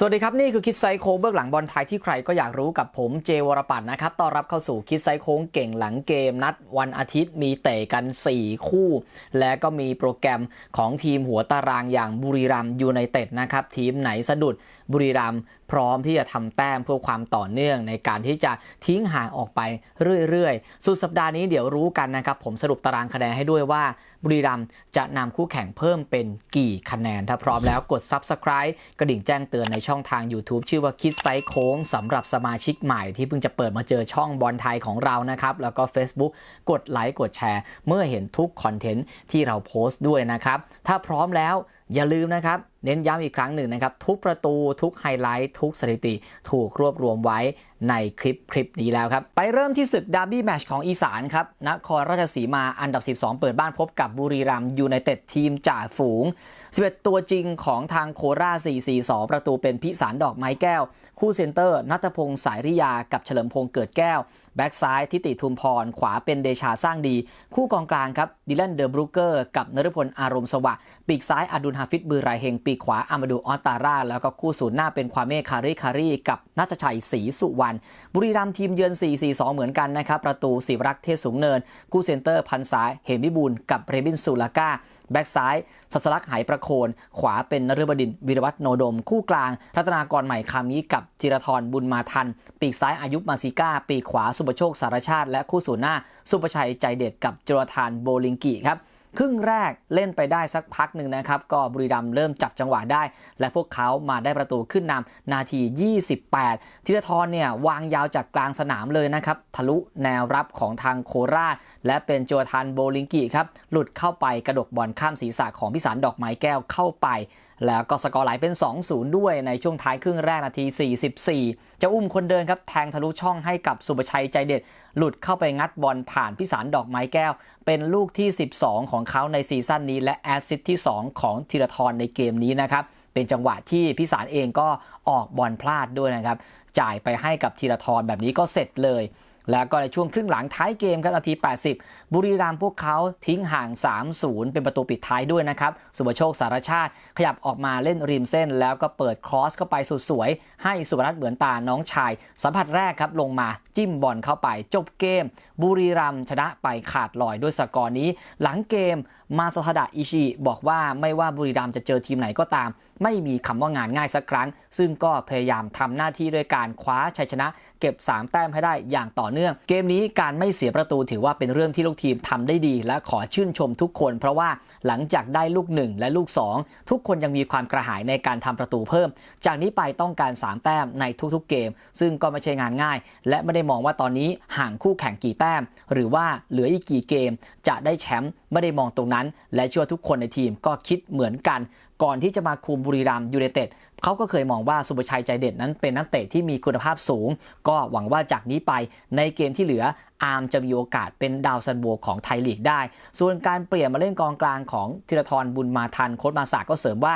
สวัสดีครับ นี่คือคิดไซโค้งเบื้องหลังบอลไทยที่ใครก็อยากรู้กับผมเจวรปัตน์นะครับต้อนรับเข้าสู่คิดไซโค้งเก่งหลังเกม นัดวันอาทิตย์มีเตะกัน 4 คู่ และก็มีโปรแกรมของทีมหัวตารางอย่างบุรีรัมยูไนเต็ดนะครับ ทีมไหนสะดุดบุรีรัมย์ พร้อมที่จะทำแต้มเพื่อความต่อเนื่องในการที่จะทิ้งห่างออกไปเรื่อยๆ สุดสัปดาห์นี้เดี๋ยวรู้กันนะครับ ผมสรุปตารางคะแนนให้ด้วยว่า บุรีรัมจะนำคู่แข่งเพิ่มเป็นกี่คะแนน ถ้าพร้อมแล้วกด Subscribe กระดิ่งแจ้งเตือนในช่องทาง YouTube ชื่อว่าคิดไซโค้งสำหรับสมาชิกใหม่ที่เพิ่งจะเปิดมาเจอช่องบอลไทยของเรานะครับแล้วก็ Facebook กดไลค์กดแชร์ เมื่อเห็นทุกคอนเทนต์ที่เราโพสต์ด้วยนะครับถ้าพร้อมแล้ว อย่าลืมนะครับ เน้นย้ำอีกครั้งหนึ่งนะครับ ทุกประตูทุกไฮไลท์ ทุกสถิติถูกรวบรวมไว้ในคลิปคลิปนี้แล้วครับ ไปเริ่มที่ศึกดาร์บี้แมชของอีสานครับนครราชสีมาอันดับ 12 เปิดบ้านพบกับบุรีรัมย์ยูไนเต็ดทีมจ่าฝูง 11 ตัวจริงของทางโคราช 442 ประตูเป็นพิสารดอกไม้แก้ว คู่เซนเตอร์นัทพงศ์สายริยากับเฉลิมพงศ์เกิดแก้ว แบ็กซ้ายทิติทุมพร ขวาเป็นเดชาสร้างดี คู่กองกลางครับดิแลนเดอร์บรูเกอร์กับนฤพลอารมณ์สวัสดิ์ปีกซ้ายอดุลฮาฟิตบือไรเฮงปีกขวาอามาดูออตตาร่าแล้วก็คู่ศูนย์หน้าเป็นควาเมคาริคารีกับนัทชัยศรีสุวรรณบุรีรัมย์ทีมเยือน 4-4-2 เหมือนกันนะครับประตูศิวรักษ์เทศสูงเนิน คู่เซนเตอร์พันสายเหมวิบูลกับเรบินซูลาก้า แบ็กซ้ายสัสลักไหประโคน ขวาเป็นนฤบดินวิรวัฒน์โนดม คู่กลาง รัตนากรใหม่คามิกับจิรทรบุญมาทัน ปีกซ้ายอายุมาซิก้า ปีกขวาสุปโชคสารชาติ และคู่ศูนย์หน้า สุประชัยใจเด็ดกับจุรทานโบลิงกิครับ ครึ่งแรกเล่นไปได้สักพักหนึ่งนะครับ ก็บุรีรัมเริ่มจับจังหวะได้ และพวกเขามาได้ประตูขึ้นนำนาที 28 ธีรทรเนี่ยวางยาวจากกลางสนามเลยนะครับ ทะลุแนวรับของทางโคราช และเป็นโจทันโบลิงกิครับ หลุดเข้าไปกระดกบอลข้ามศีรษะของพิสารดอกไม้แก้วเข้าไป แล้วก็สกอร์ไหลเป็น 2-0 ด้วยในช่วงท้ายครึ่งแรกนาที 44 จะอุ้มคนเดินครับ แทงทะลุช่องให้กับสุประชัยใจเด็ด หลุดเข้าไปงัดบอลผ่านพิสารดอกไม้แก้ว เป็นลูกที่ 12 ของเขาในซีซั่นนี้ และแอสซิสต์ที่ 2 ของธีรทรในเกมนี้นะครับเป็นจังหวะที่พิสารเองก็ออกบอลพลาดด้วยนะครับจ่ายไปให้กับธีรทรแบบนี้ก็เสร็จเลย แล้วก็ในช่วงครึ่งหลังท้ายเกมครับนาที 80 บุรีรัมย์พวกเขาทิ้งห่าง 3-0 เป็นประตูปิดท้ายด้วยนะครับ สุบโชคสารชาติ ขยับออกมาเล่นริมเส้น แล้วก็เปิดครอสเข้าไปสุดสวย ให้สุพนัทเหมือนตาน้องชาย สัมผัสแรกครับลงมา จิ้มบอลเข้าไปจบเกม บุรีรัมชนะไปขาดลอยด้วยสกอร์นี้ หลังเกมมาซาทดะอิชิบอกว่าไม่ว่าบุรีรัมจะเจอทีมไหนก็ตาม ไม่มีคำว่างานง่ายสักครั้ง ซึ่งก็พยายามทำหน้าที่ด้วยการคว้าชัยชนะ เก็บ 3 แต้มให้ได้อย่างต่อเนื่อง เกมนี้การไม่เสียประตูถือว่าเป็นเรื่องที่ลูกทีมทำได้ดี และขอชื่นชมทุกคน เพราะว่าหลังจากได้ลูก 1 และลูก 2 ทุกคนยังมีความกระหายในการทำประตูเพิ่ม จากนี้ไปต้องการ 3 แต้มในทุกๆเกม ซึ่งก็ไม่ใช่งานง่าย และไม่ได้มองว่าตอนนี้ห่างคู่แข่งกี่แต้ม หรือว่าเหลืออีกกี่เกม จะได้แชมป์ไม่ได้มองตรงนั้น และเชื่อทุกคนในทีมก็คิดเหมือนกัน ก่อนที่จะมาคุมบุรีรัมยูไนเต็ดเขาก็เคยมองว่าสุภชัยใจเด็ดนั้นเป็นนักเตะที่มีคุณภาพสูง ก็หวังว่าจากนี้ไปในเกมที่เหลืออาร์มจะมีโอกาสเป็นดาวซันโวของไทยลีกได้ ส่วนการเปลี่ยนมาเล่นกองกลางของธีรทรบุญมาทันโค้ชมาสาก็เสริมว่า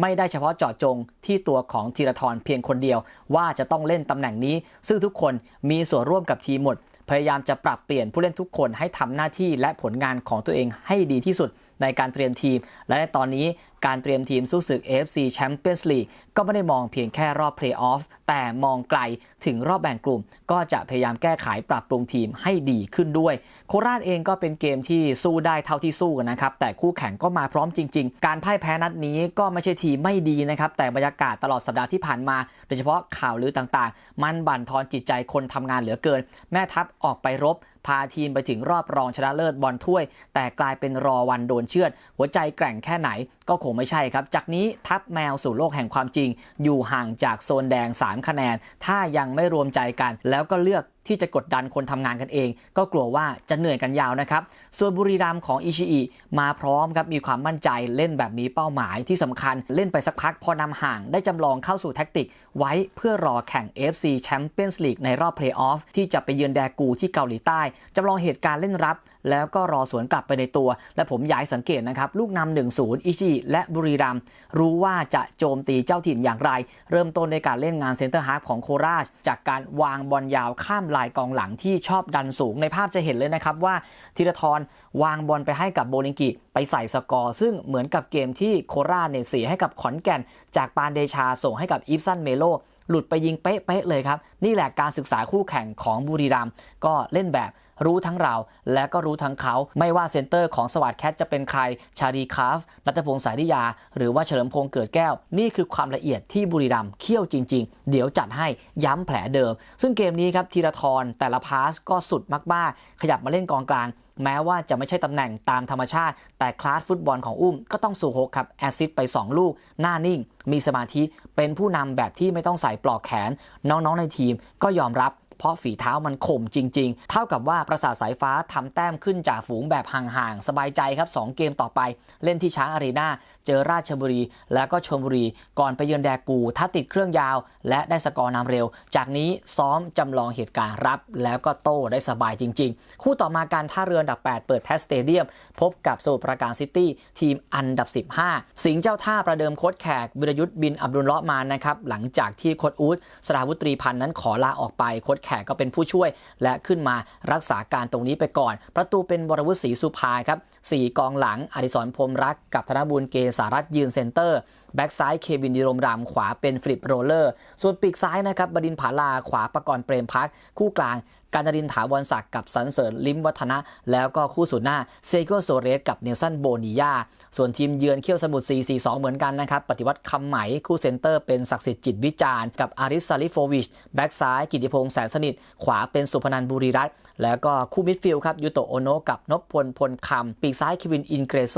ไม่ได้เฉพาะเจาะจงที่ตัวของธีรทรเพียงคนเดียว ว่าจะต้องเล่นตำแหน่งนี้ ซึ่งทุกคนมีส่วนร่วมกับทีมหมด พยายามจะปรับเปลี่ยนผู้เล่นทุกคนให้ทำหน้าที่และผลงานของตัวเองให้ดีที่สุดในการเตรียมทีม และในตอนนี้ การเตรียมทีมสู้ศึก AFC Champions League ก็ไม่ได้มองเพียงแค่รอบเพลย์ออฟแต่มองไกลถึงรอบแบ่งกลุ่ม ก็จะพยายามแก้ไขปรับปรุงทีมให้ดีขึ้นด้วย โคราชเองก็เป็นเกมที่สู้ได้เท่าที่สู้กันนะครับ แต่คู่แข่งก็มาพร้อมจริง ๆ การพ่ายแพ้นัดนี้ก็ไม่ใช่ทีมไม่ดีนะครับ แต่บรรยากาศตลอดสัปดาห์ที่ผ่านมา โดยเฉพาะข่าวลือต่างๆ มันบั่นทอนจิตใจคนทำงานเหลือเกิน แม่ทัพออกไปรบพาทีมไปถึงรอบรองชนะเลิศบอลถ้วย แต่กลายเป็นรอวันโดนเชือด หัวใจแกร่งแค่ไหนก็คงไม่ใช่ครับ จากนี้ทัพแมวสู่โลกแห่งความจริง อยู่ห่างจากโซนแดง 3 คะแนน ถ้ายังไม่รวมใจกัน แล้วก็เลือก ที่จะกดดันคนทำงานกันเอง ก็กลัวว่าจะเหนื่อยกันยาวนะครับ ส่วนบุรีรัมของอิชิอิมาพร้อมครับมีความมั่นใจเล่นแบบมีเป้าหมายที่สำคัญเล่นไปสักพักพอนำห่างได้จำลองเข้าสู่แท็กติก ไว้เพื่อรอแข่ง FC Champions League ในรอบเพลย์ออฟที่จะไปเยือนแดกูที่เกาหลีใต้จำลองเหตุการณ์เล่นรับ แล้วก็รอสวนกลับไปในตัว และผมอยากให้สังเกตนะครับลูกนำหนึ่งศูนย์อิชิและบุรีรัมรู้ว่าจะโจมตีเจ้าถิ่นอย่างไร เริ่มต้นในการเล่นงานเซนเตอร์ฮาร์ฟของโคราช จากการวางบอลยาวข้ามลายกองหลังที่ชอบดันสูงในภาพจะเห็นเลยนะครับว่าธีรทรวางบอลไปให้กับโบลิงกิ ไปใส่สกอร์ ซึ่งเหมือนกับเกมที่โคราชเนี่ยเสียให้กับขอนแก่น จากปานเดชาส่งให้กับอีฟซันเมโลหลุดไปยิงเป๊ะๆเลยครับ นี่แหละการศึกษาคู่แข่งของบุรีรัมย์ก็เล่นแบบ รู้ทั้งเรา และก็รู้ทั้งเขา ไม่ว่าเซนเตอร์ของสวัสดแคทจะเป็นใคร ชาดีคาฟรัตพงศ์สายดิยา หรือว่าเฉลิมพงษ์เกิดแก้ว นี่คือความละเอียดที่บุรีรัมย์เขี้ยวจริง ๆ เดี๋ยวจัดให้ย้ำแผลเดิม ซึ่งเกมนี้ครับธีรทรแต่ละพาสก็สุดมากๆ ขยับมาเล่นกองกลางแม้ว่าจะไม่ใช่ตำแหน่งตามธรรมชาติ แต่คลาสฟุตบอลของอุ้มก็ต้องสู่หกครับ แอซิดไป 2 ลูก หน้านิ่ง มีสมาธิเป็นผู้นำแบบที่ไม่ต้องใส่ปลอกแขน น้องๆในทีมก็ยอมรับเพราะฝีเท้ามันข่มจริง ๆ เท่ากับว่าประสาทสายฟ้าทำแต้มขึ้นจากฝูงแบบห่างๆ สบายใจครับ 2 เกมต่อไป เล่นที่ช้างอารีนาเจอราชบุรี แล้วก็ชลบุรี ก่อนไปเยือนแดกู ถ้าติดเครื่องยาว และได้สกอร์นำเร็ว จากนี้ซ้อมจำลองเหตุการณ์รับ แล้วก็โต้ได้สบายจริง ๆ คู่ต่อมาการท่าเรืออันดับ 8 เปิดแพสเตเดียม พบกับสมุทรปราการซิตี้ทีมอันดับ 15 สิงห์เจ้าท่าประเดิมโค้ชแขกวิรยุทธ์บินอับดุลเลาะมานะครับหลังจากที่โค้ชอูดสราวุตรีพันธ์นั้นขอลาออกไปโค้ชแขกก็เป็นผู้ช่วย และขึ้นมารักษาการตรงนี้ไปก่อน ประตูเป็นวรวุฒิศรีสุภาครับสี่กองหลังอดิศรพรมรักกับธนบุญเกษารัตยืนเซนเตอร์ แบ็กซ้ายเควินดิรมรามขวาเป็นฟลิปโรเลอร์ ส่วนปีกซ้ายนะครับบดินผาลาขวาประกรณ์เปรมพัก คู่กลางการดรินถาวรศักดิ์กับสันเสริญลิมวัฒนะ แล้วก็คู่สุดหน้าเซโกโซเรสกับเนลสันโบนียาส่วนทีมเยือนเขี้ยวสมุทร4-4-2 เหมือนกันนะครับ ปฏิวัติคำไหมคู่เซนเตอร์เป็นศักดิ์สิทธิ์จิตวิจารณ์กับอาริสซาลิโฟวิช แบ็กซ้ายกิติพงษ์แสนสนิท ขวาเป็นสุพนันบุรีรัตน์แล้วก็คู่มิดฟิลด์ครับยูโตโอโนกับนพพลพลคำปีกซ้ายเควินอินเกรโซ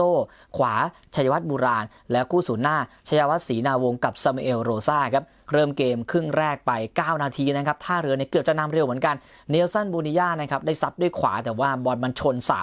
ขวาชัยวัฒน์บุราณ และคู่ศูนย์หน้าชยวัฒน์ศรีนาวงกับซามูเอลโรซาครับเริ่มเกมครึ่งแรกไป 9 นาทีนะครับท่าเรือเนี่ยเกือบจะนำเร็วเหมือนกันเนลสันบูนิยานะครับได้ซัดด้วยขวาแต่ว่าบอลมันชนเสา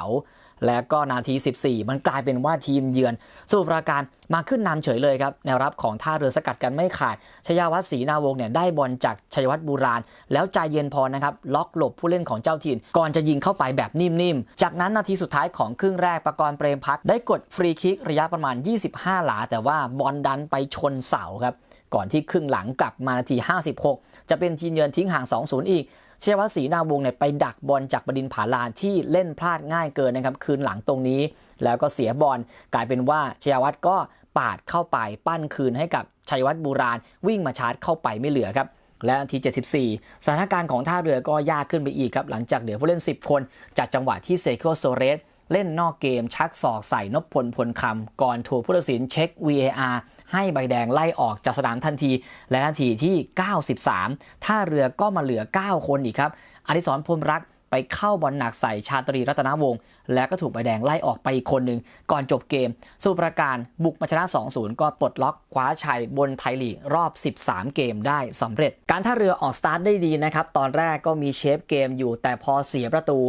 แล้วก็นาที 14 มันกลายเป็นว่าทีมเยือนสมุทรปราการมาขึ้นนำเฉยเลยครับแนวรับของท่าเรือสกัดกันไม่ขาดชยวัฒน์ศรีนาวงศ์เนี่ยได้บอลจากชัยวัฒน์บุราณแล้วใจเย็นพอนะครับล็อกหลบผู้เล่นของเจ้าถิ่นก่อนจะยิงเข้าไปแบบนิ่มๆ จากนั้นนาทีสุดท้ายของครึ่งแรกประกรณ์เปรมพักได้กดฟรีคิกระยะประมาณ 25 หลา แต่ว่าบอลดันไปชนเสาครับก่อนที่ครึ่งหลังกลับมานาที 56 จะเป็นทีมเยือนทิ้งห่าง 2-0 อีก เชยวัฒน์ศรีนาวงเนี่ยไปดักบอลจากบดินผาลานที่เล่นพลาดง่ายเกินนะครับ คืนหลังตรงนี้ แล้วก็เสียบอลกลายเป็นว่าเชยวัฒน์ก็ปาดเข้าไปปั้นคืนให้กับชัยวัฒน์บูราณวิ่งมาชาร์จเข้าไปไม่เหลือครับและนาที 74 สถานการณ์ของท่าเรือก็ยากขึ้นไปอีกครับ หลังจากเหลือผู้เล่น 10 คน จากจังหวะที่เซโคโซเรส เล่นนอกเกมชักศอกใส่นพพลพลคำก่อนถูกผู้ตัดสินเช็ค VAR ให้ใบแดงไล่ออกจากสนามทันที และนาทีที่ 93 ท่าเรือก็มาเหลือ 9 คนอีกครับอดิศรพรมรักไปเข้าบอลหนักใส่ชาตรีรัตนวงศ์แล้วก็ถูกใบแดงไล่ออกไปอีกคนหนึ่งก่อนจบเกมสุปราการบุกมาชนะ 2-0 ก็ปลดล็อกคว้าชัยบนไทยลีกรอบ 13 เกมได้สำเร็จ การท่าเรือออกสตาร์ทได้ดีนะครับ ตอนแรกก็มีเชฟเกมอยู่แต่พอเสียประตู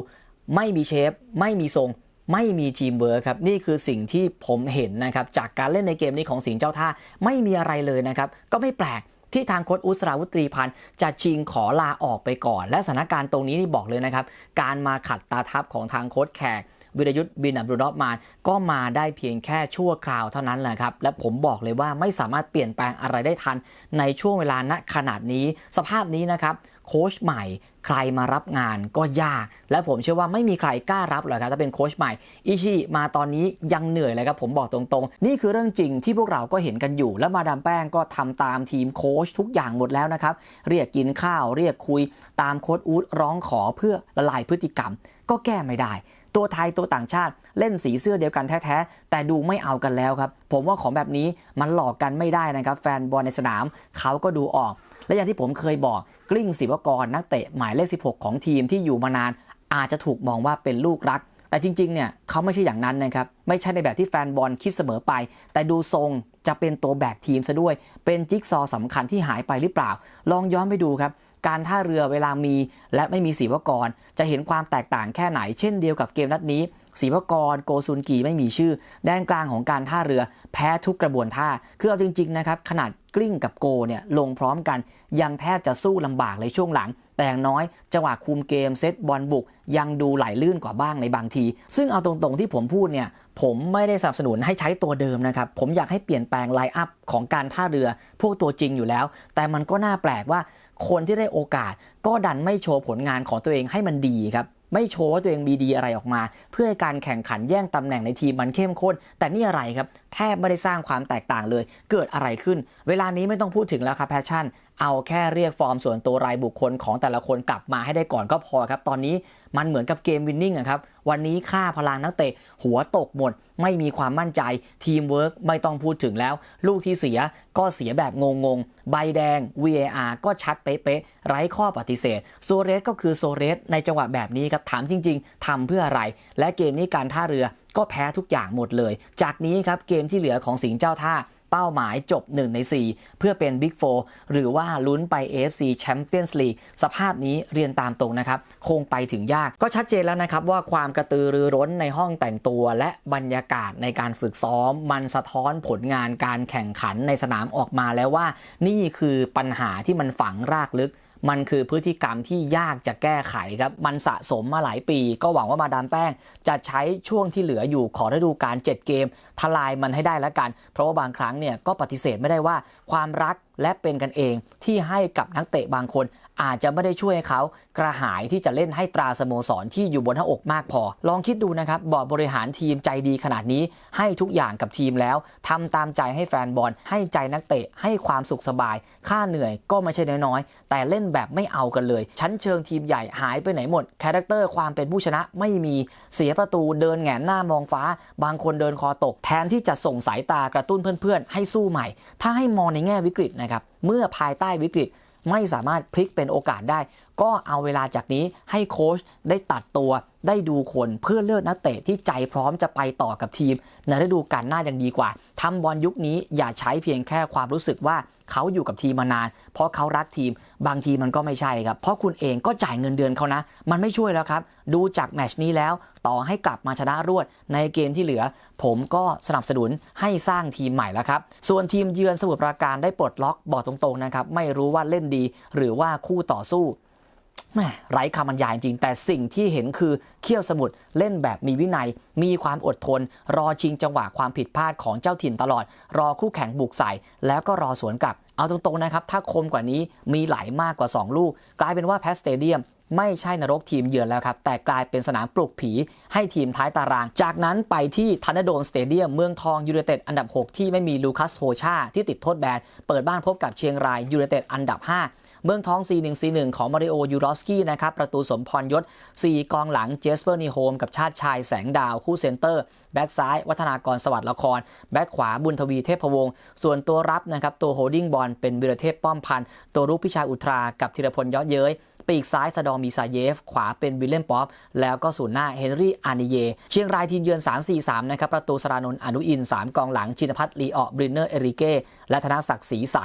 ไม่มีเชฟ ไม่มีทรง ไม่มีทีมเวิร์คครับนี่คือสิ่งที่ผมเห็นนะครับจากการเล่นในเกมนี้ของสิงห์เจ้าท่าไม่มีอะไรเลยนะครับก็ไม่แปลกที่ทางโค้ชอุสราวุตรีพันธ์จะชิงขอลาออกไปก่อน และสถานการณ์ตรงนี้นี่บอกเลยนะครับ การมาขัดตาทัพของทางโค้ชแขกวิรยุทธ์บินอับดุลรอบมานก็มาได้เพียงแค่ชั่วคราวเท่านั้นแหละครับ และผมบอกเลยว่าไม่สามารถเปลี่ยนแปลงอะไรได้ทัน ในช่วงเวลาณขนาดนี้ สภาพนี้นะครับโค้ชใหม่ ใครมารับงานก็ยาก และผมเชื่อว่าไม่มีใครกล้ารับหรอกครับถ้าเป็นโค้ชใหม่ อิชิมาตอนนี้ยังเหนื่อยเลยครับผมบอกตรงๆ นี่คือเรื่องจริงที่พวกเราก็เห็นกันอยู่ และมาดามแป้งก็ทำตามทีมโค้ชทุกอย่างหมดแล้วนะครับเรียกกินข้าวเรียกคุยตามโค้ชอูดร้องขอเพื่อละลายพฤติกรรม ก็แก้ไม่ได้ตัวไทยตัวต่างชาติเล่นสีเสื้อเดียวกันแท้ๆ แต่ดูไม่เอากันแล้วครับ ผมว่าของแบบนี้มันหลอกกันไม่ได้นะครับ แฟนบอลในสนามเขาก็ดูออก และอย่างที่ผมเคยบอกกลิ้งศิวกรนักเตะหมายเลข 16 ของทีมที่อยู่มานานอาจจะถูกมองว่าเป็นลูกรัก แต่จริงๆเนี่ยเขาไม่ใช่อย่างนั้นนะครับ ไม่ใช่ในแบบที่แฟนบอลคิดเสมอไป แต่ดูทรงจะเป็นตัวแบกทีมซะด้วย เป็นจิ๊กซอว์สำคัญที่หายไปหรือเปล่า ลองย้อนไปดูครับการท่าเรือเวลามีและไม่มีศิวกร จะเห็นความแตกต่างแค่ไหน เช่นเดียวกับเกมนัดนี้ศิวกร โกซุนกีไม่มีชื่อ แดนกลางของการท่าเรือแพ้ทุกกระบวนท่า คือเอาจริง ๆ นะครับ ขนาด กลิ้งกับโกเนี่ยลงพร้อมกัน ยังแทบจะสู้ลำบากเลยช่วงหลัง แต่อย่างน้อยจังหวะคุมเกมเซตบอลบุก ยังดูไหลลื่นกว่าบ้างในบางที ซึ่งเอาตรงๆที่ผมพูดเนี่ยผมไม่ได้สนับสนุนให้ใช้ตัวเดิมนะครับ ผมอยากให้เปลี่ยนแปลงไลน์อัพของการท่าเรือ พวกตัวจริงอยู่แล้ว แต่มันก็น่าแปลกว่าคนที่ได้โอกาสก็ดันไม่โชว์ผลงานของตัวเองให้มันดีครับ ไม่โชว์ว่าตัวเองมีดีอะไรออกมา เพื่อให้การแข่งขันแย่งตำแหน่งในทีมมันเข้มข้น แต่นี่อะไรครับแทบไม่ได้สร้างความแตกต่างเลย เกิดอะไรขึ้น เวลานี้ไม่ต้องพูดถึงแล้วครับแพชชั่น เอาแค่เรียกฟอร์มส่วนตัวรายบุคคลของแต่ละคนกลับมาให้ได้ก่อนก็พอครับตอนนี้ มันเหมือนกับเกมวินนิ่งอะครับ วันนี้ค่าพลังนักเตะ หัวตกหมด ไม่มีความมั่นใจ ทีมเวิร์กไม่ต้องพูดถึงแล้ว ลูกที่เสียก็เสียแบบงงๆใบแดง VAR ก็ชัดเป๊ะๆ ไร้ข้อปฏิเสธ โซเรสก็คือโซเรสในจังหวะแบบนี้ครับ ถามจริง ๆทำเพื่ออะไร และเกมนี้การท่าเรือก็แพ้ทุกอย่างหมดเลย จากนี้ครับเกมที่เหลือของสิงห์เจ้าท่า เป้าหมายจบ 1 ใน 4 เพื่อเป็นบิ๊กโฟหรือว่าลุ้นไป AFC Champions League สภาพนี้เรียนตามตรงนะครับ คงไปถึงยากก็ชัดเจนแล้วนะครับว่าความกระตือรือร้นในห้องแต่งตัวและบรรยากาศในการฝึกซ้อม มันสะท้อนผลงานการแข่งขันในสนามออกมาแล้วว่า นี่คือปัญหาที่มันฝังรากลึกมันคือพฤติกรรมที่ยากจะแก้ไขครับ มันสะสมมาหลายปี ก็หวังว่ามาดามแป้ง จะใช้ช่วงที่เหลืออยู่ขอฤดูกาล7เกม ทลายมันให้ได้แล้วกัน เพราะว่าบางครั้งเนี่ยก็ปฏิเสธไม่ได้ว่าความรักและเป็นกันเองที่ให้กับนักเตะบางคน อาจจะไม่ได้ช่วยให้เขากระหายที่จะเล่นให้ตราสโมสรที่อยู่บนหน้าอกมากพอ ลองคิดดูนะครับบอร์ดบริหารทีมใจดีขนาดนี้ให้ทุกอย่างกับทีมแล้วทำตามใจให้แฟนบอล ให้ใจนักเตะให้ความสุขสบาย ค่าเหนื่อยก็ไม่ใช่น้อยๆแต่เล่นแบบไม่เอากันเลย ชั้นเชิงทีมใหญ่หายไปไหนหมดคาแรคเตอร์ความเป็นผู้ชนะไม่มีเสียประตูเดินแหงนหน้ามองฟ้า บางคนเดินคอตกแทนที่จะส่งสายตากระตุ้นเพื่อนๆ ให้สู้ใหม่ ถ้าให้มองในแง่วิกฤตนะครับ เมื่อภายใต้วิกฤตไม่สามารถพลิกเป็นโอกาสได้ ก็เอาเวลาจากนี้ให้โค้ชได้ตัดตัวได้ดูคนเพื่อเลือกนักเตะที่ใจพร้อมจะไปต่อกับทีม ในฤดูกาลหน้ายังดีกว่าทำบอลยุคนี้อย่าใช้เพียงแค่ความรู้สึกว่าเขาอยู่กับทีมมานาน เพราะเขารักทีม บางทีมันก็ไม่ใช่ครับ เพราะคุณเองก็จ่ายเงินเดือนเขานะ มันไม่ช่วยแล้วครับ ดูจากแมชนี้แล้วต่อให้กลับมาชนะรวดในเกมที่เหลือ ผมก็สนับสนุนให้สร้างทีมใหม่แล้วครับ ส่วนทีมเยือนสมุทรปราการได้ปลดล็อกบอกตรงๆนะครับไม่รู้ว่าเล่นดี หรือว่าคู่ต่อสู้ แม่ไร้คำบรรยายจริง แต่สิ่งที่เห็นคือเขี้ยวสมุทรเล่นแบบมีวินัย มีความอดทน รอชิงจังหวะความผิดพลาดของเจ้าถิ่นตลอด รอคู่แข่งบุกใส่ แล้วก็รอสวนกลับ เอาตรงๆนะครับ ถ้าคมกว่านี้มีไหลมากกว่า 2 ลูก กลายเป็นว่าแพสเตเดียมไม่ใช่นรกทีมเยือนแล้วครับ แต่กลายเป็นสนามปลุกผีให้ทีมท้ายตาราง จากนั้นไปที่ทันเดโดมสเตเดียมเมืองทองยูไนเต็ดอันดับ 6 ที่ไม่มีลูคัสโฮชาที่ติดโทษแบนเปิดบ้านพบกับเชียงรายยูไนเต็ดอันดับ 5 เมืองทอง 4-1 4-1 ของมาริโอยูรอฟสกี้นะครับ ประตูสมพรยศ 4 กองหลังเจสเปอร์นีโฮมกับชาติชายแสงดาวคู่เซนเตอร์ แบ็กซ้าย วัฒนากรสวัสดิ์ละคร แบ็กขวาบุญทวีเทพวงศ์ส่วนตัวรับนะครับตัวโฮลดิ้งบอลเป็นวิรเทพป้อมพันธ์ตัวรุกพิชัยอุทรากับธีรพลยอดเย้ยปีกซ้ายสะดอมีซาเยฟ ขวาเป็นวิลเลมป๊อป แล้วก็ศูนย์หน้าเฮนรี่อานิเย เชียงรายทีมเยือน 3-4-3 นะครับ ประตูสรานนท์อนุอิน 3 กองหลัง ชินพัฒน์ลีออบรินเนอร์ เอริเก้ และธนศักดิ์ศรีใส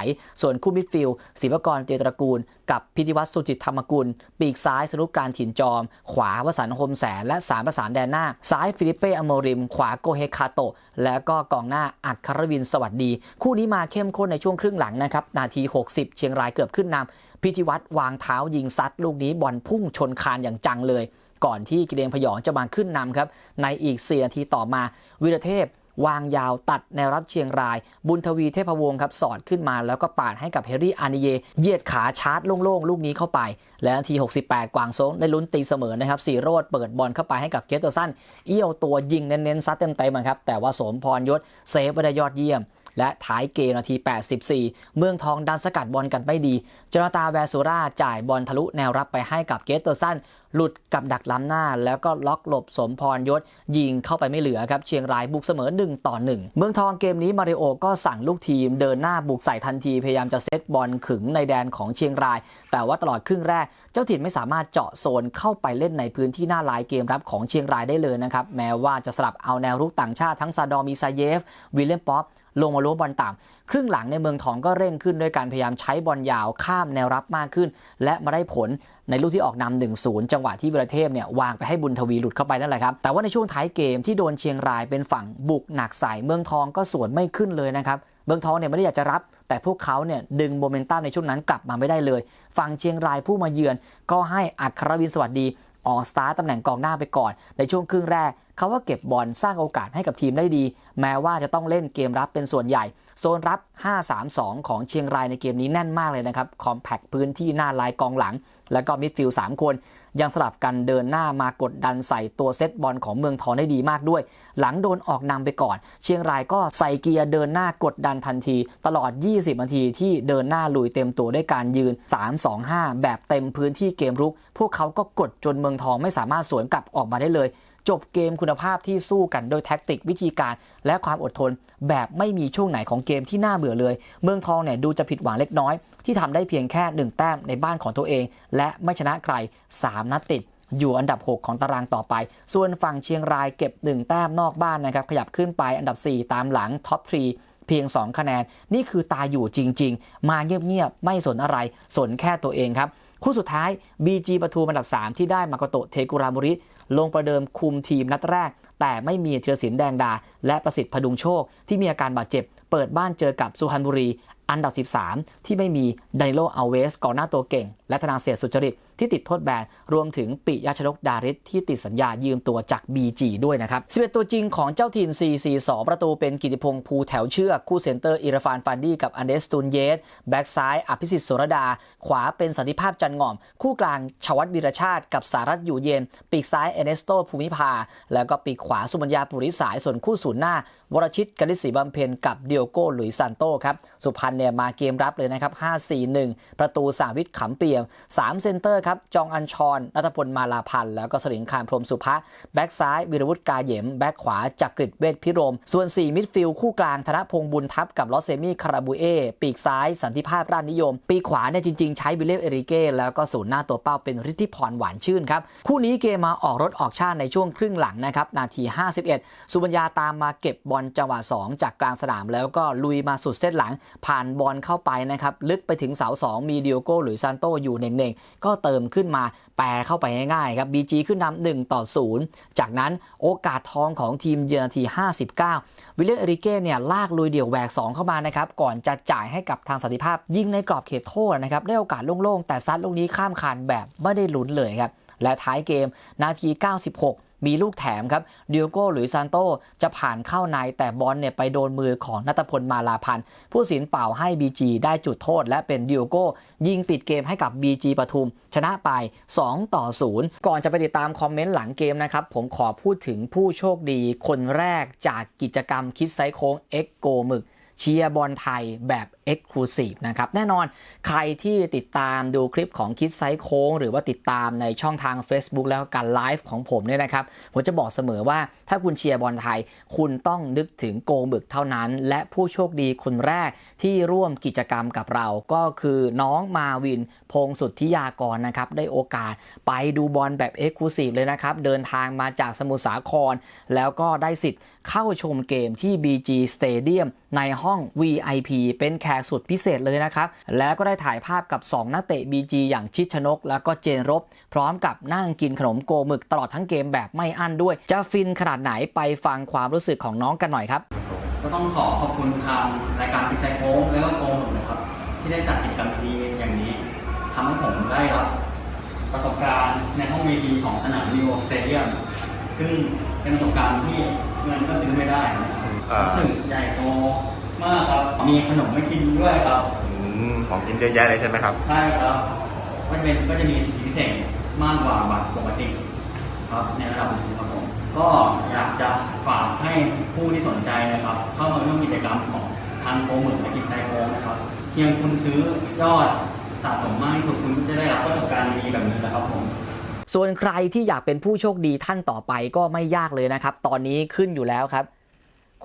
ส่วนคู่มิดฟิลด์ศิวกรเตียตระกูล กับพิธิวัฒน์สุจิตธรรมกุล ปีกซ้ายสรุปการถิ่นจอม ขวาวสันโฮมแสน และสามประสานแดนหน้า ซ้ายฟิลิปเป้อโมริม ขขวาโกเฮคาโตะแล้วก็กองหน้าอัครวินสวัสดี คู่นี้มาเข้มข้นในช่วงครึ่งหลังนะครับ นาที 60 เชียงรายเกือบขึ้นนำพิธีวัตรวางเท้ายิงซัดลูกนี้บอลพุ่งชนคานอย่างจังเลย ก่อนที่กิเลนพยองจะมาขึ้นนำครับในอีก4นาทีต่อมาวิรเทพ วางยาวตัดแนวรับเชียงราย บุญทวีเทพวงศ์ครับสอดขึ้นมา แล้วก็ปาดให้กับเฮรี่อานิเยเยียดขาชาร์จโล่งๆ ลูกนี้เข้าไป และนาที 68 กวางซงได้ลุ้นตีเสมอนะครับสีโรดเปิดบอลเข้าไปให้กับเกตเตอร์สันเอี้ยวตัวยิงเน้นๆซัดเต็มๆครับแต่ว่าสมพรยศเซฟไปได้ยอดเยี่ยม และท้ายเกมนาที 84 เมืองทองดันสกัดบอลกันไม่ดีจนาตาแวซูราจ่ายบอลทะลุแนวรับไปให้กับเกตเตอร์สันหลุดกับดักล้ำหน้า แล้วก็ล็อกหลบสมพรยศ ยิงเข้าไปไม่เหลือครับ เชียงรายบุกเสมอ 1 ต่อ 1 เมืองทองเกมนี้มาริโอก็สั่งลูกทีมเดินหน้าบุกใส่ทันที พยายามจะเซตบอลขึงในแดนของเชียงราย แต่ว่าตลอดครึ่งแรก เจ้าถิ่นไม่สามารถเจาะโซนเข้าไปเล่นในพื้นที่หน้าลายเกมรับของเชียงรายได้เลยนะครับแม้ว่าจะสลับเอาแนวรุกต่างชาติทั้งซาดอมีซาเยฟวิลเลียมป๊อป ลงมาล้วบอลต่ำครึ่งหลังในเมืองทองก็เร่งขึ้นด้วยการพยายามใช้บอลยาวข้ามแนวรับมากขึ้น และมาได้ผลในลูกที่ออกนำ1-0 จังหวะที่วิรเทพเนี่ยวางไปให้บุญทวีหลุดเข้าไปนั่นแหละครับ แต่ว่าในช่วงท้ายเกมที่โดนเชียงรายเป็นฝั่งบุกหนักใส่เมืองทองก็สวนไม่ขึ้นเลยนะครับเมืองทองเนี่ยไม่ได้อยากจะรับ แต่พวกเขาเนี่ยดึงโมเมนตัมในช่วงนั้นกลับมาไม่ได้เลยฝั่งเชียงรายผู้มาเยือน ก็ให้อัครวินสวัสดีออกสตาร์ตตำแหน่งกองหน้าไปก่อน ในช่วงครึ่งแรก เขาว่าเก็บบอลสร้างโอกาสให้กับทีมได้ดี แม้ว่าจะต้องเล่นเกมรับเป็นส่วนใหญ่ โซนรับ 5-3-2 ของเชียงรายในเกมนี้แน่นมากเลยนะครับ คอมแพคพื้นที่หน้าลายกองหลัง แล้วก็มิดฟิลด์3คน ยังสลับกันเดินหน้ามากดดันใส่ตัวเซตบอลของเมืองทองได้ดีมากด้วย หลังโดนออกนำไปก่อน เชียงรายก็ใส่เกียร์เดินหน้ากดดันทันที ตลอด 20 นาทีที่เดินหน้าลุยเต็มตัวด้วยการยืน 3-2-5 แบบเต็มพื้นที่เกมรุก พวกเขาก็กดจนเมืองทองไม่สามารถสวนกลับออกมาได้เลย จบเกมคุณภาพที่สู้กันโดยแท็กติกวิธีการและความอดทน แบบไม่มีช่วงไหนของเกมที่น่าเบื่อเลย เมืองทองเนี่ยดูจะผิดหวังเล็กน้อย ที่ทำได้เพียงแค่ 1 แต้มในบ้านของตัวเอง และไม่ชนะใคร 3 นัดติด อยู่อันดับ 6 ของตารางต่อไป ส่วนฝั่งเชียงรายเก็บ 1 แต้มนอกบ้านนะครับขยับขึ้นไปอันดับ 4 ตามหลังท็อปทรีเพียง 2 คะแนน นี่คือตายอยู่จริง ๆ มาเงียบๆไม่สนอะไร สนแค่ตัวเองครับ คู่สุดท้าย BG ปทุมอันดับ 3 ที่ได้มาโกโตะเทกุรามุริ ลงประเดิมคุมทีมนัดแรก แต่ไม่มีเทียรศิลแดงดา และประสิทธิ์พดุงโชค ที่มีอาการบาดเจ็บ เปิดบ้านเจอกับสุพรรณบุรี อันดับ 13 ที่ไม่มีไดโลอาเวสก่อนหน้าตัวเก่ง และธนาเสียสุจริต ที่ติดโทษแบนรวมถึงปิยชนกดาริศที่ติดสัญญายืมตัวจาก BG ด้วยนะครับ11ตัวจริงของเจ้าถิ่น4-4-2 ประตูเป็นกิติพงษ์ภูแถวเชือกคู่เซนเตอร์อิรฟานฟันดี้กับอันเดสตูนเยสแบ็กซ้ายอภิสิทธิ์โสรดา ขวาเป็นสันติภาพจันง่อม คู่กลางชวัตวีรชาติ กับสารัตอยู่เย็น ปีกซ้ายเอเนสโตภูมิภา แล้วก็ปีกขวาสุมัญญาปุริสายส่วนคู่ศูนย์หน้า วรชิตกนิษศรีบำเพ็ญกับเดียโก้หลุยซานโตครับสุพรรณเนี่ยมาเกมรับเลยนะครับ5-4-1 ประตูสาวิทขำเปียม3เซนเตอร์ครับ จองอัญชรนัทพลมาลาพันธ์แล้วก็สลิงคารพรมสุภะแบ็กซ้ายวิรวุฒิกาเหยม แบ็กขวาจักริดเวทพิรม ส่วน 4 มิดฟิลด์คู่กลางธนพงษ์บุญทัพกับลอสเซมี่คาราบูเอ ปีกซ้ายสันติภาพราชนิยม ปีขวาเนี่ยจริง ๆ ใช้วิลเลียมเอริเก้แล้วก็ศูนย์หน้าตัวเป้าเป็นฤทธิพรหวานชื่นครับคู่นี้เกมมาออกรถออกชาติในช่วงครึ่งหลังนะครับนาที 51 สุบัญญาตามมาเก็บบอลจังหวะ 2 จากกลางสนาม แล้วก็ลุยมาสุดเส้นหลัง ผ่านบอลเข้าไปนะครับลึกไปถึงเสา2มีเดียโก้หรือซานโตอยู่เน่งๆก็เติมมขึ้นมาแปรเข้าไปง่ายๆครับ BG ขึ้นนำ1ต่อ 0 จากนั้นโอกาสทองของทีมเยือนนาที 59 วิลเลียมเอริเก้เนี่ยลากลุยเดี่ยวแหวก 2 เข้ามานะครับก่อนจะจ่ายให้กับทางสันติภาพ ยิงในกรอบเขตโทษนะครับได้โอกาสโล่งๆ แต่ซัดลูกนี้ข้ามคานแบบไม่ได้ลุ้นเลยครับและท้ายเกมนาที 96 มีลูกแถมครับดิโอโก้หรือซานโตจะผ่านเข้าในแต่บอลเนี่ยไปโดนมือของนัตพลมาลาพันธ์ผู้สินเป่าให้ BG ได้จุดโทษ และเป็นดิโอโก้ยิงปิดเกมให้กับ BG ปทุม ชนะไป 2 ต่อ 0 ก่อนจะไปติดตามคอมเมนต์หลังเกมนะครับ ผมขอพูดถึงผู้โชคดีคนแรกจากกิจกรรมคิดไซโค้ง X Go หมึกเชียร์บอลไทยแบบ Exclusive นะครับแน่นอนใครที่ติดตามดูคลิปของคิดไซส์โค้ง หรือว่าติดตามในช่องทาง Facebook แล้วการไลฟ์ของผมเนี่ยนะครับ ผมจะบอกเสมอว่าถ้าคุณเชียร์บอลไทย คุณต้องนึกถึงโกบึกเท่านั้น และผู้โชคดีคนแรกที่ร่วมกิจกรรมกับเราก็คือน้องมาวินพงสุทธิยากรนะครับ ได้โอกาสไปดูบอลแบบ Exclusive เลยนะครับ เดินทางมาจากสมุทรสาคร แล้วก็ได้สิทธิ์เข้าชมเกมที่ BG Stadium ในห้อง VIP เป็นแขกสุดพิเศษเลยนะครับ แล้วก็ได้ถ่ายภาพกับ 2 นักเตะ BG อย่างชิดชนก แล้วก็เจนรบ พร้อมกับนั่งกินขนมโกหมึกตลอดทั้งเกมแบบไม่อั้นด้วย จะฟินขนาดไหนไปฟังความรู้สึกของน้องกันหน่อยครับ ก็ต้องขอขอบคุณทางรายการพิซซ่าโค้งและก็โกงนะครับ ที่ได้จัดกิจกรรมดีๆอย่างนี้ทำให้ผมได้รับประสบการณ์ในห้องเวทีของสนามลีโอสเตเดียมซึ่งเป็นประสบการณ์ที่เงินก็ซื้อไม่ได้นะครับอ่ารู้สึกใหญ่โต มากครับ มีขนมให้กินด้วยครับ อืมของกินเยอะแยะเลยใช่ไหมครับ ใช่ครับ ก็จะเป็นก็จะมีสิทธิพิเศษมากกว่าบัตรปกติครับในระดับหนึงครับผมก็อยากจะฝากให้ผู้ที่สนใจนะครับ เข้ามาร่วมกิจกรรมของทางโกหมึกและกิจไซโคนะครับ เพียงคุณซื้อยอดสะสมมากที่สุดคุณก็จะได้รับประสบการณ์ดีๆแบบนี้นะครับผมส่วนใครที่อยากเป็นผู้โชคดีท่านต่อไปก็ไม่ยากเลยนะครับ ตอนนี้ขึ้นอยู่แล้วครับ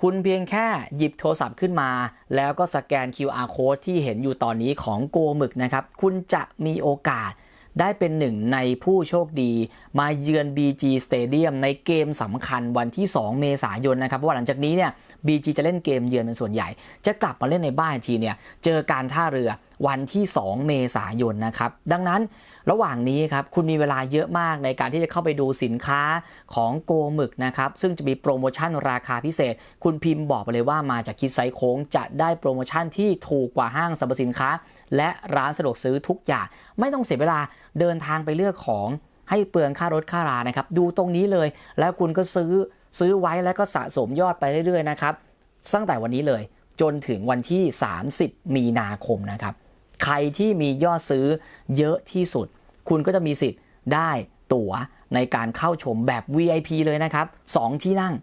คุณเพียงแค่หยิบโทรศัพท์ขึ้นมา แล้วก็สแกน QR code ที่เห็นอยู่ตอนนี้ของโกหมึกนะครับ คุณจะมีโอกาสได้เป็นหนึ่งในผู้โชคดี มาเยือน BG Stadium ในเกมสำคัญวันที่ 2 เมษายนนะครับ เพราะว่าหลังจากนี้เนี่ย BG จะเล่นเกมเยือนเป็นส่วนใหญ่ จะกลับมาเล่นในบ้านทีเนี่ยเจอการท่าเรือวันที่ 2 เมษายนนะครับ ดังนั้นระหว่างนี้ครับคุณมีเวลาเยอะมากในการที่จะเข้าไปดูสินค้าของโกหมึกนะครับ ซึ่งจะมีโปรโมชั่นราคาพิเศษ คุณพิมพ์บอกไปเลยว่ามาจากคิดไซโค้งจะได้โปรโมชั่นที่ถูกกว่าห้างสรรพสินค้า และร้านสะดวกซื้อทุกอย่าง ไม่ต้องเสียเวลาเดินทางไปเลือกของให้เปลืองค่ารถค่ารานะครับ ดูตรงนี้เลย แล้วคุณก็ซื้อ ซื้อไว้แล้วก็สะสมยอดไปเรื่อยๆนะครับตั้งแต่วันนี้เลยจนถึงวันที่ 30 มีนาคมนะครับ ใครที่มียอดซื้อเยอะที่สุด คุณก็จะมีสิทธิ์ได้ตั๋วในการเข้าชมแบบ VIP เลยนะครับสองที่นั่ง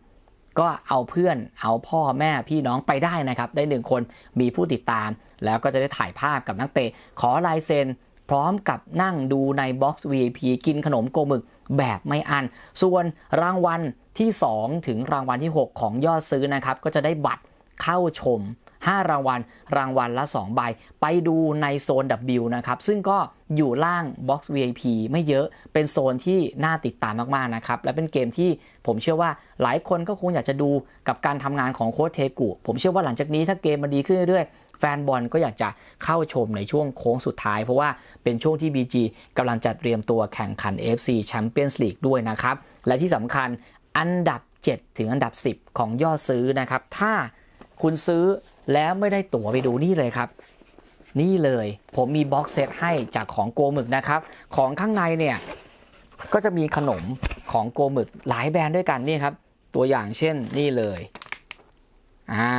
ก็เอาเพื่อนเอาพ่อแม่พี่น้องไปได้นะครับ ได้หนึ่งคนมีผู้ติดตาม แล้วก็จะได้ถ่ายภาพกับนักเตะ ขอลายเซ็น พร้อมกับนั่งดูในบ็อกซ์ VIP กินขนมโกมึก แบบไม่อัน ส่วนรางวัลที่ 2 ถึงรางวัลที่ 6 ของยอดซื้อนะครับ ก็จะได้บัตรเข้าชม 5 รางวัล รางวัลละ 2 ใบ ไปดูในโซน W นะครับ ซึ่งก็อยู่ล่าง Box VIP ไม่เยอะเป็นโซนที่น่าติดตามมาก ๆ นะครับ และเป็นเกมที่ผมเชื่อว่าหลายคนก็คงอยากจะดูกับการทำงานของโค้ชเทกุผมเชื่อว่าหลังจากนี้ถ้าเกมมันดีขึ้นเรื่อยๆ แฟนบอลก็อยากจะเข้าชมในช่วงโค้งสุดท้าย เพราะว่าเป็นช่วงที่ BG กำลังจัดเตรียมตัวแข่งขัน AFC Champions League ด้วยนะครับ และที่สำคัญอันดับ 7 ถึงอันดับ 10 ของยอดซื้อนะครับ ถ้าคุณซื้อแล้วไม่ได้ตั๋วไปดูนี่เลยครับ นี่เลยผมมีบ็อกเซตให้จากของโกหมึกนะครับ ของข้างในเนี่ยก็จะมีขนมของโกหมึกหลายแบรนด์ด้วยกันนี่ครับ ตัวอย่างเช่นนี่เลย อ่า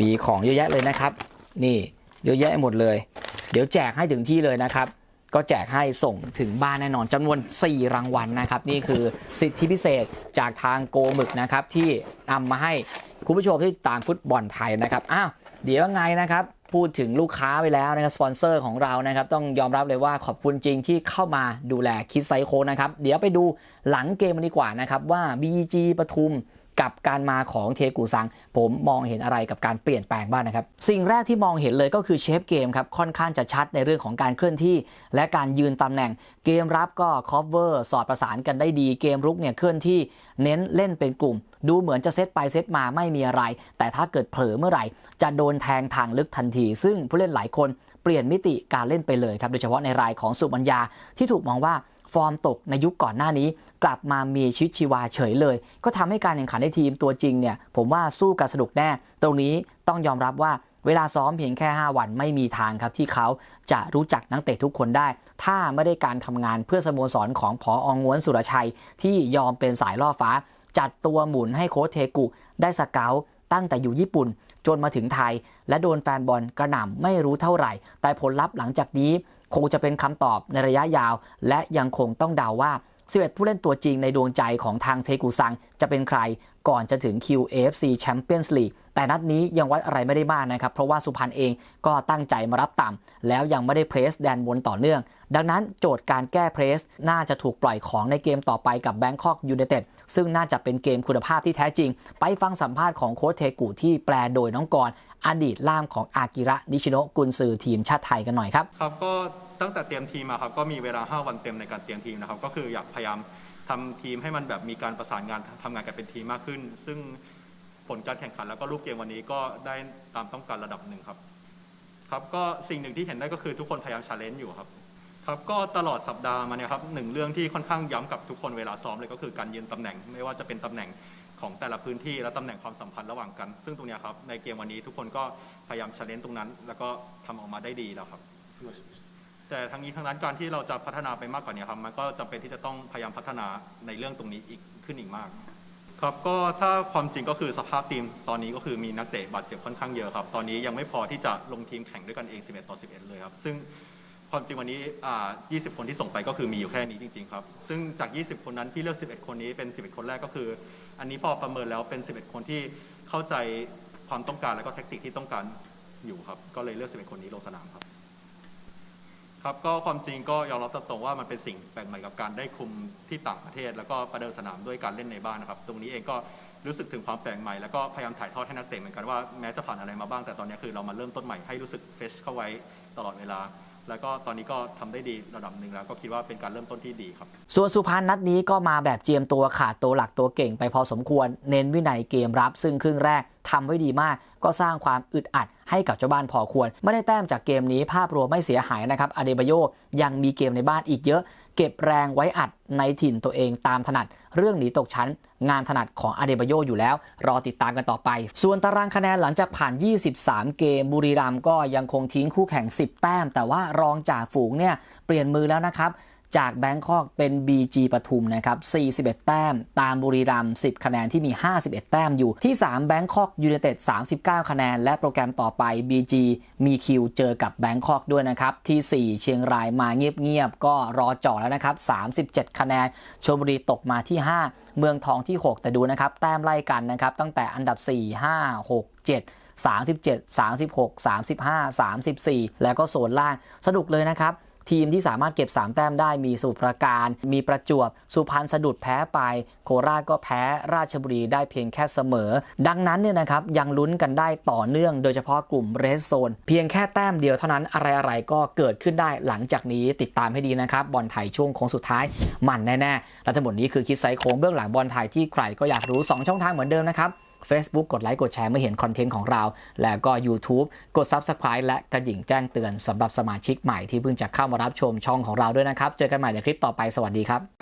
มีของเยอะแยะเลยนะครับ นี่เยอะแยะหมดเลย เดี๋ยวแจกให้ถึงที่เลยนะครับ ก็แจกให้ส่งถึงบ้านแน่นอนจำนวน 4 รางวัลนะครับ นี่คือสิทธิพิเศษจากทางโกหมึกนะครับ ที่นำมาให้คุณผู้ชมที่ตามฟุตบอลไทยนะครับอ้าวเดี๋ยวยังไงนะครับพูดถึงลูกค้าไปแล้วนะครับสปอนเซอร์ของเรานะครับ ต้องยอมรับเลยว่าขอบคุณจริงที่เข้ามาดูแลคิดไซโคนะครับ เดี๋ยวไปดูหลังเกมนดีกว่านะครับว่า BG ปทุม กับการมาของเทกูซัง ผมมองเห็นอะไรกับการเปลี่ยนแปลงบ้างนะครับ สิ่งแรกที่มองเห็นเลยก็คือเชฟเกมครับ ค่อนข้างจะชัดในเรื่องของการเคลื่อนที่ และการยืนตำแหน่ง เกมรับก็คอฟเวอร์สอดประสานกันได้ดี เกมรุกเนี่ยเคลื่อนที่เน้นเล่นเป็นกลุ่ม ดูเหมือนจะเซตไปเซตมาไม่มีอะไร แต่ถ้าเกิดเผลอเมื่อไหร่ จะโดนแทงทางลึกทันที ซึ่งผู้เล่นหลายคนเปลี่ยนมิติการเล่นไปเลยครับโดยเฉพาะในรายของสุบัญญาที่ถูกมองว่า ฟอร์มตกในยุคก่อนหน้านี้ กลับมามีชีวิตชีวาเฉยเลย ก็ทำให้การแข่งขันในทีมตัวจริงเนี่ยผมว่าสู้กันสนุกแน่ ตรงนี้ต้องยอมรับว่าเวลาซ้อมเพียงแค่ 5 วันไม่มีทางครับที่เขาจะรู้จักนักเตะทุกคนได้ ถ้าไม่ได้การทำงานเพื่อสโมสรของพอองวนสุรชัย ที่ยอมเป็นสายล่อฟ้า จัดตัวหมุนให้โค้ชเทกุได้สเกลตั้งแต่อยู่ญี่ปุ่น จนมาถึงไทย และโดนแฟนบอลกระหน่ำไม่รู้เท่าไหร่ แต่ผลลัพธ์หลังจากนี้ คงจะเป็นคำตอบในระยะยาว และยังคงต้องเดาว่า 11 ผู้เล่นตัวจริงในดวงใจของทางเทกูซัง จะเป็นใครก่อนจะถึงคิว AFC Champions League แต่นัดนี้ยังวัดอะไรไม่ได้มากนะครับ เพราะว่าสุพรรณเองก็ตั้งใจมารับต่ำ แล้วยังไม่ได้เพรสแดนบนต่อเนื่อง ดังนั้นโจทย์การแก้เพรส น่าจะถูกปล่อยของในเกมต่อไปกับ Bangkok United ซึ่งน่าจะเป็นเกมคุณภาพที่แท้จริง ไปฟังสัมภาษณ์ของโค้ชเทกุที่แปลโดยน้องกรณ์อดีตล่ามของอากิระนิชิโนกุนซือทีมชาติไทยกันหน่อยครับครับก็ ตั้งแต่เตรียมทีมมาครับก็มีเวลา 5 วันเต็มในการเตรียมทีมนะครับ ก็คืออยากพยายามทำทีมให้มันแบบมีการประสานงานทำงานกันเป็นทีมมากขึ้น ซึ่งผลการแข่งขันแล้วก็รูปเกมวันนี้ก็ได้ตามต้องการระดับหนึ่งครับ ครับก็สิ่งหนึ่งที่เห็นได้ก็คือทุกคนพยายามชาเลนจ์อยู่ครับครับก็ตลอดสัปดาห์มาเนี่ยครับหนึ่งเรื่องที่ค่อนข้างย้ำกับทุกคนเวลาซ้อมเลยก็คือการยืนตำแหน่ง ไม่ว่าจะเป็นตำแหน่งของแต่ละพื้นที่และตำแหน่งความสัมพันธ์ระหว่างกัน ซึ่งตรงเนี้ยครับในเกมวันนี้ทุกคนก็พยายามชาเลนจ์ตรงนั้น แล้วก็ทำออกมาได้ดีแล้วครับ แต่ทั้งนี้ทั้งนั้นการที่เราจะพัฒนาไปมากกว่านี้ครับมันก็จำเป็นที่จะต้องพยายามพัฒนาในเรื่องตรงนี้อีกขึ้นอีกมาก ครับก็ถ้าความจริงก็คือสภาพทีมตอนนี้ก็คือมีนักเตะบาดเจ็บค่อนข้างเยอะครับ ตอนนี้ยังไม่พอที่จะลงทีมแข่งด้วยกันเอง 11 ต่อ 11 เลยครับ ซึ่งความจริงวันนี้อ่า20 คนที่ส่งไปก็คือมีอยู่แค่นี้จริง ๆ ครับ ซึ่งจาก 20 คนนั้นที่เลือก 11 คนนี้เป็น 11 คนแรกก็คือ อันนี้พอประเมินแล้วเป็น 11 คนที่เข้าใจความต้องการและก็แทคติกที่ต้องการอยู่ครับ ก็เลยเลือก 11 คนนี้ลงสนามครับ ครับก็ความจริงก็ยอมรับตรงว่ามันเป็นสิ่งแปลกใหม่กับการได้คุมที่ต่างประเทศ แล้วก็ประเดิมสนามด้วยการเล่นในบ้านนะครับ ตรงนี้เองก็รู้สึกถึงความแปลกใหม่แล้วก็พยายามถ่ายทอดให้นักเตะเหมือนกันว่าแม้จะผ่านอะไรมาบ้างแต่ตอนนี้คือเรามาเริ่มต้นใหม่ให้รู้สึกเฟชเข้าไว้ตลอดเวลา แล้วก็ตอนนี้ก็ทำได้ดีระดับหนึ่งแล้วก็คิดว่าเป็นการเริ่มต้นที่ดีครับ ส่วนสุพรรณนัดนี้ก็มาแบบเจียมตัวขาดตัวหลักตัวเก่งไปพอสมควร เน้นวินัยเกมรับ ซึ่งครึ่งแรก ทำไว้ดีมาก ก็สร้างความอึดอัดให้กับเจ้าบ้านพอควร ไม่ได้แต้มจากเกมนี้ภาพรวมไม่เสียหายนะครับอเดบาโยยังมีเกมในบ้านอีกเยอะ เก็บแรงไว้อัดในถิ่นตัวเองตามถนัด เรื่องหนีตกชั้น งานถนัดของอเดบาโยอยู่แล้ว รอติดตามกันต่อไป ส่วนตารางคะแนนหลังจากผ่าน 23 เกมบุรีรัมย์ก็ยังคงทิ้งคู่แข่ง 10 แต้ม แต่ว่ารองจากฝูงเนี่ยเปลี่ยนมือแล้วนะครับ จากแบงคอกเป็น BG ปทุมนะครับ 41 แต้ม ตามบุรีรัมย์10 คะแนนที่มี 51 แต้มอยู่ที่ 3 แบงคอกยูเนเต็ด 39 คะแนน และโปรแกรมต่อไป BG มีคิวเจอกับแบงคอกด้วยนะครับ ที่ 4 เชียงรายมาเงียบๆ ก็รอเจ่อแล้วนะครับ 37 คะแนนชลบุรีตกมาที่ 5 เมืองทองที่ 6 แต่ดูนะครับ แต้มไล่กันนะครับ ตั้งแต่อันดับ 4 5 6 7 37 36 35 34 แล้วก็โซนล่างสนุกเลยนะครับ ทีมที่สามารถเก็บ 3 แต้มได้มีสมุทรปราการ มีประจวบสุพรรณสะดุดแพ้ไป โคราชก็แพ้ราชบุรีได้เพียงแค่เสมอ ดังนั้นเนี่ยนะครับยังลุ้นกันได้ต่อเนื่องโดยเฉพาะกลุ่มเรสโซนเพียงแค่แต้มเดียวเท่านั้นอะไรๆก็เกิดขึ้นได้หลังจากนี้ติดตามให้ดีนะครับบอลไทยช่วงโค้งสุดท้ายมันแน่ๆและทั้งหมดนี้คือคิดไซโค้งเบื้องหลังบอลไทยที่ใครก็อยากรู้ 2 ช่องทางเหมือนเดิมนะครับ Facebook กดไลค์กดแชร์เมื่อเห็นคอนเทนต์ของเรา แล้วก็ YouTube กด Subscribe และกระดิ่งแจ้งเตือนสำหรับสมาชิกใหม่ที่เพิ่งจะเข้ามารับชมช่องของเราด้วยนะครับ เจอกันใหม่ในคลิปต่อไปสวัสดีครับ